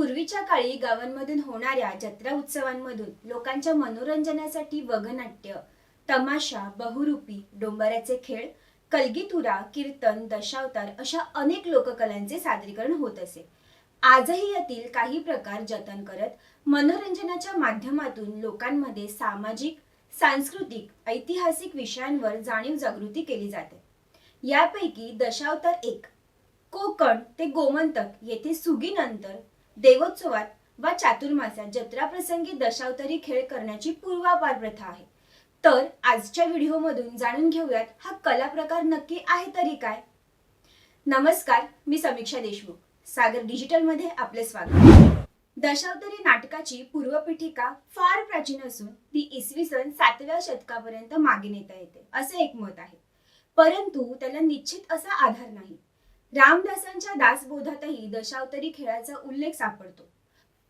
पूर्वीच्या काळी गावांमधून होणाऱ्या जत्रा उत्सवांमधून लोकांच्या मनोरंजनासाठी वगनाट्य तमाशा बहुरूपी डोंबऱ्याचे खेळ कलगीतुरा कीर्तन दशावतार अशा अनेक लोककलांचे सादरीकरण होत असे. आजही यातील काही प्रकार जतन करत मनोरंजनाच्या माध्यमातून लोकांमध्ये सामाजिक सांस्कृतिक ऐतिहासिक विषयांवर जाणीव जागृती केली जाते. यापैकी दशावतार एक कोकण ते गोमंतक येथे सुगीनंतर देवोत्सवात वा चातुर्मासात जत्राप्रसंगी दशावतारी खेळ करण्याची पूर्वापार प्रथा आहे. तर आजच्या व्हिडिओमधून जाणून घेऊयात हा कला प्रकार नक्की आहे तरी काय. नमस्कार मी समीक्षा देशमुख. सागर डिजिटलमध्ये आपले स्वागत. दशावतारी नाटकाची पूर्वपीठिका फार प्राचीन असून ती इसवी सन सातव्या शतकापर्यंत मागे नेता येते असे एक मत आहे. परंतु त्याला निश्चित असा आधार नाही. रामदासांच्या दासबोधातही दशावतरी खेळाचा उल्लेख सापडतो.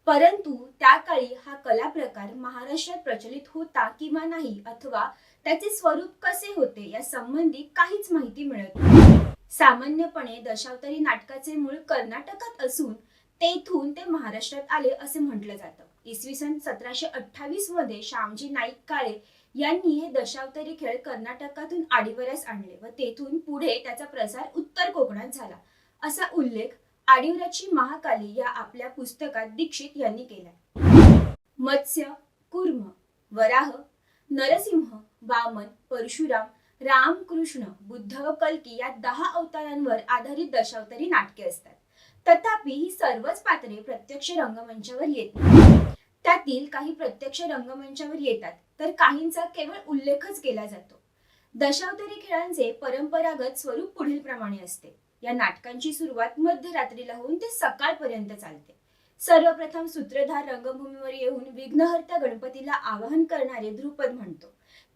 परंतु त्या काळी हा कला प्रकार महाराष्ट्रात प्रचलित होता किंवा नाही अथवा त्याचे स्वरूप कसे होते या संबंधी काहीच माहिती मिळत नाही सामान्यपणे दशावतारी नाटकाचे मूळ कर्नाटकात असून तेथून ते महाराष्ट्रात आले असे म्हटलं जातं. इसवी सन सतराशे अठ्ठावीसमध्ये श्यामजी नाईक काळे यांनी हे दशावतारी खेळ कर्नाटकातून आडीवऱ्यास आणले व तेथून पुढे त्याचा प्रसार उत्तर कोकणात झाला. असा उल्लेख आडिवऱ्याची महाकाली या आपल्या पुस्तकात दीक्षित यांनी केला मत्स्य कुर्म वराह नरसिंह वामन परशुराम रामकृष्ण बुद्ध व कल्की या दहा अवतारांवर आधारित दशावतारी नाटके असतात. तथापि ही सर्वच पात्रे प्रत्यक्ष रंगमंचावर येत त्यातील काही प्रत्यक्ष रंगमंचावर येतात. तर काहींचा केवळ उल्लेखच केला जातो. दशावतारी खेळांचे परंपरागत स्वरूप पुढील प्रमाणे असते. या नाटकांची सुरुवात मध्यरात्रीला होऊन ते सकाळपर्यंत चालते. सर्वप्रथम सूत्रधार रंगभूमीवर येऊन विघ्नहर्त्या गणपतीला आवाहन करणारे ध्रुपद म्हणतो.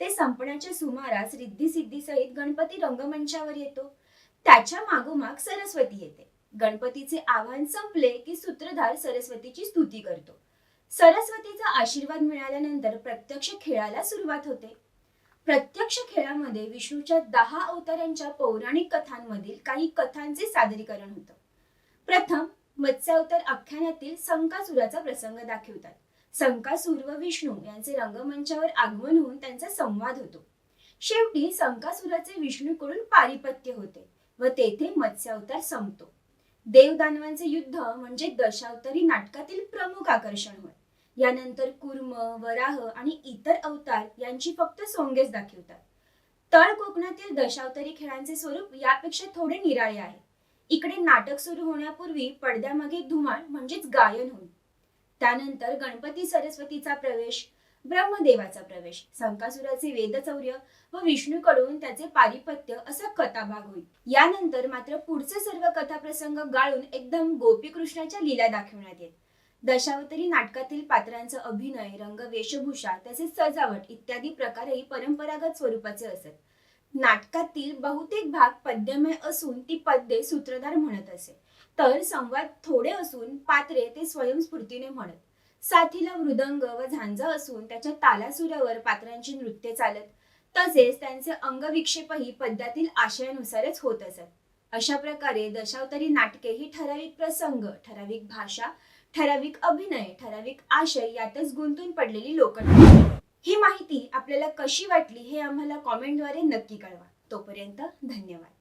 ते संपण्याच्या सुमारास रिद्धी सिद्धी सहित गणपती रंगमंचावर येतो. त्याच्या मागोमाग सरस्वती येते. गणपतीचे आवाहन संपले की सूत्रधार सरस्वतीची स्तुती करतो. सरस्वतीचा आशीर्वाद मिळाल्यानंतर प्रत्यक्ष खेळाला सुरुवात होते. प्रत्यक्ष खेळामध्ये विष्णूच्या दहा अवतारांच्या पौराणिक कथांमधील काही कथांचे सादरीकरण होतं. प्रथम मत्स्यावतार आख्यानातील संकासुराचा प्रसंग दाखवतात. संकासूर व विष्णू यांचे रंगमंचावर आगमन होऊन त्यांचा संवाद होतो. शेवटी संकासुराचे विष्णूकडून पारिपत्य होते व तेथे मत्स्यावतार संपतो. देवदानवांचे युद्ध म्हणजे दशावतारी नाटकातील प्रमुख आकर्षण होय. यानंतर कुर्म वराह आणि इतर अवतार यांची फक्त सोंगेच दाखवतात. तळ कोकणातील दशावतारी खेळांचे स्वरूप यापेक्षा थोडे निराळे आहे. इकडे नाटक सुरू होण्यापूर्वी पडद्यामागे धुमाळ म्हणजेच गायन होईल. त्यानंतर गणपती सरस्वतीचा प्रवेश ब्रह्मदेवाचा प्रवेश संकासुराचे वेदचौर्य व विष्णूकडून त्याचे पारिपत्य असा कथाभाग होईल. यानंतर मात्र पुढचे सर्व कथाप्रसंग गाळून एकदम गोपीकृष्णाच्या लीला दाखवण्यात येत. दशावतारी नाटकातील पात्रांचा अभिनय रंग वेशभूषा तसेच सजावट इत्यादी प्रकारही परंपरागत स्वरूपाचे असत. नाटकातील बहुतेक भाग पद्यमय असून ती पद्ये सूत्रधार म्हणत असे. तर संवाद थोडे असून पात्रे ते स्वयंस्फूर्तीने म्हणत. साथीला मृदंग व झांजा असून त्याच्या तालासुरावर पात्रांची नृत्य चालत. तसेच त्यांचे अंगविक्षेपही पद्यातील आशयानुसारच होत असत. अशा प्रकारे दशावतारी नाटके ही ठराविक प्रसंग ठराविक भाषा ठराविक अभिनय ठराविक आशय यातच गुंतून पडलेली लोक ही माहिती आपल्याला कशी वाटली हे आम्हाला कॉमेंटद्वारे नक्की कळवा. तोपर्यंत धन्यवाद.